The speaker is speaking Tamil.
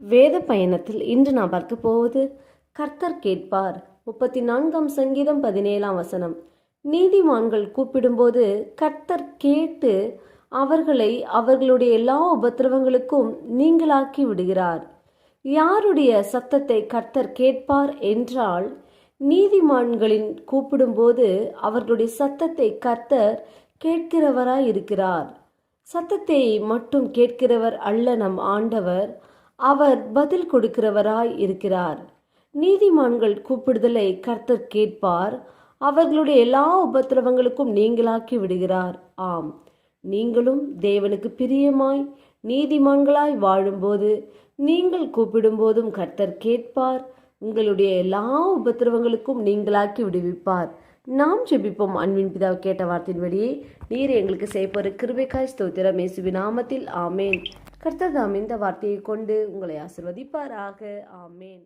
வேத பயணத்தில் இன்று நாம் பார்க்க போவது கர்த்தர் கேட்பார். முப்பத்தி நான்காம் சங்கீதம் பதினேழாம் வசனம். நீதிமான்கள் கூப்பிடும்போது கர்த்தர் கேட்டு அவர்களை அவர்களுடைய எல்லா உபத்திரவங்களுக்கும் நீங்களாக்கி விடுகிறார். யாருடைய சத்தத்தை கர்த்தர் கேட்பார் என்றால் நீதிமான்களின் கூப்பிடும்போது அவர்களுடைய சத்தத்தை கர்த்தர் கேட்கிறவராய் இருக்கிறார் சத்தத்தை மட்டும் கேட்கிறவர் அல்ல நம் ஆண்டவர். அவர் பதில் கொடுக்கிறவராய் இருக்கிறார். நீதிமான்கள் கூப்பிடுதலை கர்த்தர் கேட்பார். அவர்களுடைய எல்லா உபத்திரவங்களுக்கும் நீங்களாக்கி விடுகிறார். ஆம் நீங்களும் தேவனுக்கு பிரியமாய் நீதிமான்களாய் வாழும்போது நீங்கள் கூப்பிடும்போதும் கர்த்தர் கேட்பார். உங்களுடைய எல்லா உபத்திரவங்களுக்கும் நீங்களாக்கி விடுவிப்பார். நாம் ஜெபிப்போம். அன்பின் பிதாவை கேட்ட வார்த்தையின்படியே நீர் எங்களுக்கு செய்யப்போற கிருபைக்காய் ஸ்தோத்திரம். இயேசுவின் நாமத்தில். ஆமேன். கர்த்தர் தாம் இந்த வார்த்தையை கொண்டு உங்களை ஆசிர்வதிப்பாராக. ஆமேன்.